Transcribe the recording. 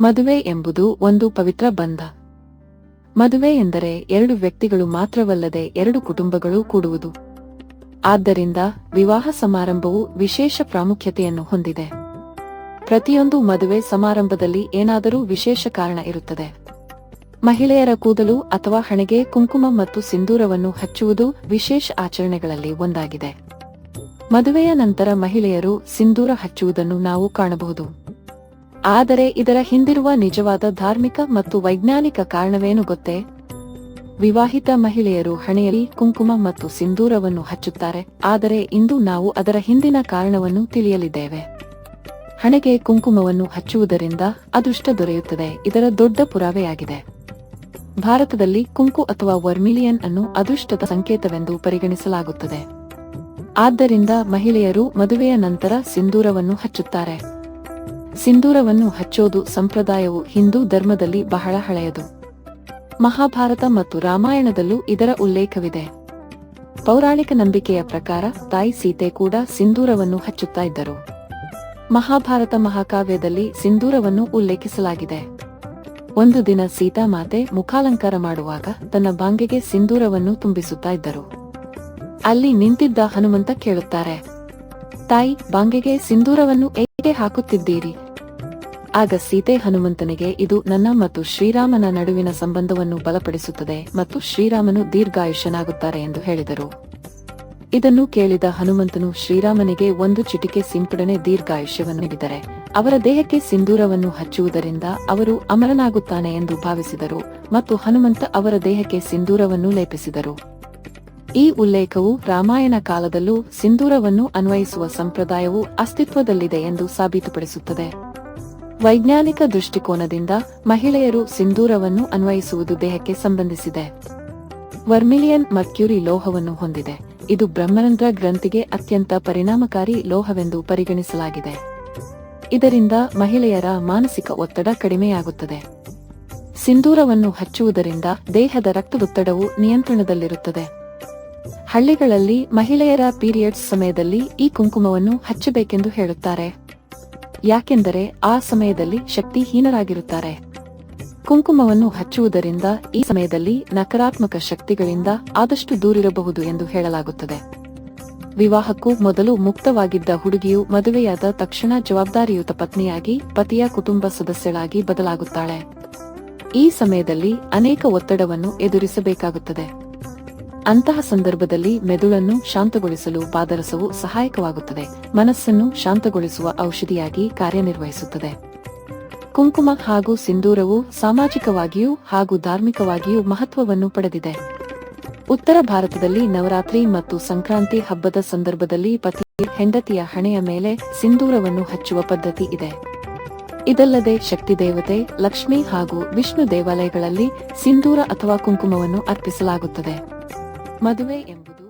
ಮದುವೆ ಎಂಬುದು ಒಂದು ಪವಿತ್ರ ಬಂಧ. ಮದುವೆ ಎಂದರೆ ಎರಡು ವ್ಯಕ್ತಿಗಳು ಮಾತ್ರವಲ್ಲದೆ ಎರಡು ಕುಟುಂಬಗಳು ಕೂಡುವುದು. ಆದ್ದರಿಂದ ವಿವಾಹ ಸಮಾರಂಭವು ವಿಶೇಷ ಪ್ರಾಮುಖ್ಯತೆಯನ್ನು ಹೊಂದಿದೆ. ಪ್ರತಿಯೊಂದು ಮದುವೆ ಸಮಾರಂಭದಲ್ಲಿ ಏನಾದರೂ ವಿಶೇಷ ಕಾರಣ ಇರುತ್ತದೆ. ಮಹಿಳೆಯರ ಕೂದಲು ಅಥವಾ ಹಣೆಗೆ ಕುಂಕುಮ ಮತ್ತು ಸಿಂಧೂರವನ್ನು ಹಚ್ಚುವುದು ವಿಶೇಷ ಆಚರಣೆಗಳಲ್ಲಿ ಒಂದಾಗಿದೆ. ಮದುವೆಯ ನಂತರ ಮಹಿಳೆಯರು ಸಿಂಧೂರ ಹಚ್ಚುವುದನ್ನು ನಾವು ಕಾಣಬಹುದು. ಆದರೆ ಇದರ ಹಿಂದಿರುವ ನಿಜವಾದ ಧಾರ್ಮಿಕ ಮತ್ತು ವೈಜ್ಞಾನಿಕ ಕಾರಣವೇನು ಗೊತ್ತೇ? ವಿವಾಹಿತ ಮಹಿಳೆಯರು ಹಣೆಯಲ್ಲಿ ಕುಂಕುಮ ಮತ್ತು ಸಿಂಧೂರವನ್ನು ಹಚ್ಚುತ್ತಾರೆ, ಆದರೆ ಇಂದು ನಾವು ಅದರ ಹಿಂದಿನ ಕಾರಣವನ್ನು ತಿಳಿಯಲಿದ್ದೇವೆ. ಹಣೆಗೆ ಕುಂಕುಮವನ್ನು ಹಚ್ಚುವುದರಿಂದ ಅದೃಷ್ಟ ದೊರೆಯುತ್ತದೆ, ಇದರ ದೊಡ್ಡ ಪುರಾವೆಯಾಗಿದೆ. ಭಾರತದಲ್ಲಿ ಕುಂಕು ಅಥವಾ ವರ್ಮಿಲಿಯನ್ ಅನ್ನು ಅದೃಷ್ಟದ ಸಂಕೇತವೆಂದು ಪರಿಗಣಿಸಲಾಗುತ್ತದೆ. ಆದ್ದರಿಂದ ಮಹಿಳೆಯರು ಮದುವೆಯ ನಂತರ ಸಿಂಧೂರವನ್ನು ಹಚ್ಚುತ್ತಾರೆ. ಸಿಂಧೂರವನ್ನು ಹಚ್ಚೋದು ಸಂಪ್ರದಾಯವು ಹಿಂದೂ ಧರ್ಮದಲ್ಲಿ ಬಹಳ ಹಳೆಯದು. ಮಹಾಭಾರತ ಮತ್ತು ರಾಮಾಯಣದಲ್ಲೂ ಇದರ ಉಲ್ಲೇಖವಿದೆ. ಪೌರಾಣಿಕ ನಂಬಿಕೆಯ ಪ್ರಕಾರ ತಾಯಿ ಸೀತೆ ಕೂಡ ಸಿಂಧೂರವನ್ನು ಹಚ್ಚುತ್ತಾ ಇದ್ದರು. ಮಹಾಭಾರತ ಮಹಾಕಾವ್ಯದಲ್ಲಿ ಸಿಂಧೂರವನ್ನು ಉಲ್ಲೇಖಿಸಲಾಗಿದೆ. ಒಂದು ದಿನ ಸೀತಾಮಾತೆ ಮುಖಾಲಂಕಾರ ಮಾಡುವಾಗ ತನ್ನ ಬಾಂಗೆಗೆ ಸಿಂಧೂರವನ್ನು ತುಂಬಿಸುತ್ತಾ ಇದ್ದರು. ಅಲ್ಲಿ ನಿಂತಿದ್ದ ಹನುಮಂತ ಕೇಳುತ್ತಾರೆ, ತಾಯಿ, ಬಾಂಗೆಗೆ ಸಿಂಧೂರವನ್ನು ಹಾಕುತ್ತಿದ್ದೀರಿ. ಆಗ ಸೀತೆ ಹನುಮಂತನಿಗೆ, ಇದು ನನ್ನ ಮತ್ತು ಶ್ರೀರಾಮನ ನಡುವಿನ ಸಂಬಂಧವನ್ನು ಬಲಪಡಿಸುತ್ತದೆ ಮತ್ತು ಶ್ರೀರಾಮನು ದೀರ್ಘಾಯುಷ್ಯನಾಗುತ್ತಾರೆ ಎಂದು ಹೇಳಿದರು. ಇದನ್ನು ಕೇಳಿದ ಹನುಮಂತನು ಶ್ರೀರಾಮನಿಗೆ ಒಂದು ಚಿಟಿಕೆ ಸಿಂಪಡಣೆ ದೀರ್ಘಾಯುಷ್ಯವನ್ನು ನೀಡಿದರೆ, ಅವರ ದೇಹಕ್ಕೆ ಸಿಂಧೂರವನ್ನು ಹಚ್ಚುವುದರಿಂದ ಅವರು ಅಮರನಾಗುತ್ತಾನೆ ಎಂದು ಭಾವಿಸಿದರು ಮತ್ತು ಹನುಮಂತ ಅವರ ದೇಹಕ್ಕೆ ಸಿಂಧೂರವನ್ನು ಲೇಪಿಸಿದರು. ಈ ಉಲ್ಲೇಖವು ರಾಮಾಯಣ ಕಾಲದಲ್ಲೂ ಸಿಂಧೂರವನ್ನು ಅನ್ವಯಿಸುವ ಸಂಪ್ರದಾಯವು ಅಸ್ತಿತ್ವದಲ್ಲಿದೆ ಎಂದು ಸಾಬೀತುಪಡಿಸುತ್ತದೆ. ವೈಜ್ಞಾನಿಕ ದೃಷ್ಟಿಕೋನದಿಂದ ಮಹಿಳೆಯರು ಸಿಂಧೂರವನ್ನು ಅನ್ವಯಿಸುವುದು ದೇಹಕ್ಕೆ ಸಂಬಂಧಿಸಿದೆ. ವರ್ಮಿಲಿಯನ್ ಮರ್ಕ್ಯೂರಿ ಲೋಹವನ್ನು ಹೊಂದಿದೆ. ಇದು ಬ್ರಹ್ಮರಂಧ್ರ ಗ್ರಂಥಿಗೆ ಅತ್ಯಂತ ಪರಿಣಾಮಕಾರಿ ಲೋಹವೆಂದು ಪರಿಗಣಿಸಲಾಗಿದೆ. ಇದರಿಂದ ಮಹಿಳೆಯರ ಮಾನಸಿಕ ಒತ್ತಡ ಕಡಿಮೆಯಾಗುತ್ತದೆ. ಸಿಂಧೂರವನ್ನು ಹಚ್ಚುವುದರಿಂದ ದೇಹದ ರಕ್ತದೊತ್ತಡವು ನಿಯಂತ್ರಣದಲ್ಲಿರುತ್ತದೆ. ಹಳ್ಳಿಗಳಲ್ಲಿ ಮಹಿಳೆಯರ ಪೀರಿಯಡ್ಸ್ ಸಮಯದಲ್ಲಿ ಈ ಕುಂಕುಮವನ್ನು ಹಚ್ಚಬೇಕೆಂದು ಹೇಳುತ್ತಾರೆ. ಯಾಕೆಂದರೆ ಆ ಸಮಯದಲ್ಲಿ ಶಕ್ತಿಹೀನರಾಗಿರುತ್ತಾರೆ ಕುಂಕುಮವನ್ನು ಹಚ್ಚುವುದರಿಂದ ಈ ಸಮಯದಲ್ಲಿ ನಕಾರಾತ್ಮಕ ಶಕ್ತಿಗಳಿಂದ ಆದಷ್ಟು ದೂರಿರಬಹುದು ಎಂದು ಹೇಳಲಾಗುತ್ತದೆ. ವಿವಾಹಕ್ಕೂ ಮೊದಲು ಮುಕ್ತವಾಗಿದ್ದ ಹುಡುಗಿಯು ಮದುವೆಯಾದ ತಕ್ಷಣ ಜವಾಬ್ದಾರಿಯುತ ಪತ್ನಿಯಾಗಿ ಪತಿಯ ಕುಟುಂಬ ಸದಸ್ಯಳಾಗಿ ಬದಲಾಗುತ್ತಾಳೆ. ಈ ಸಮಯದಲ್ಲಿ ಅನೇಕ ಒತ್ತಡವನ್ನು ಎದುರಿಸಬೇಕಾಗುತ್ತದೆ. ಅಂತಹ ಸಂದರ್ಭದಲ್ಲಿ ಮೆದುಳನ್ನು ಶಾಂತಗೊಳಿಸಲು ಪಾದರಸವು ಸಹಾಯಕವಾಗುತ್ತದೆ. ಮನಸ್ಸನ್ನು ಶಾಂತಗೊಳಿಸುವ ಔಷಧಿಯಾಗಿ ಕಾರ್ಯನಿರ್ವಹಿಸುತ್ತದೆ. ಕುಂಕುಮ ಹಾಗೂ ಸಿಂಧೂರವು ಸಾಮಾಜಿಕವಾಗಿಯೂ ಹಾಗೂ ಧಾರ್ಮಿಕವಾಗಿಯೂ ಮಹತ್ವವನ್ನು ಪಡೆದಿದೆ. ಉತ್ತರ ಭಾರತದಲ್ಲಿ ನವರಾತ್ರಿ ಮತ್ತು ಸಂಕ್ರಾಂತಿ ಹಬ್ಬದ ಸಂದರ್ಭದಲ್ಲಿ ಪತಿ ಹೆಂಡತಿಯ ಹಣೆಯ ಮೇಲೆ ಸಿಂಧೂರವನ್ನು ಹಚ್ಚುವ ಪದ್ಧತಿ ಇದೆ. ಇದಲ್ಲದೆ ಶಕ್ತಿ ದೇವತೆ, ಲಕ್ಷ್ಮಿ ಹಾಗೂ ವಿಷ್ಣು ದೇವಾಲಯಗಳಲ್ಲಿ ಸಿಂಧೂರ ಅಥವಾ ಕುಂಕುಮವನ್ನು ಅರ್ಪಿಸಲಾಗುತ್ತದೆ. ಮದುವೆ ಎಂಬುದು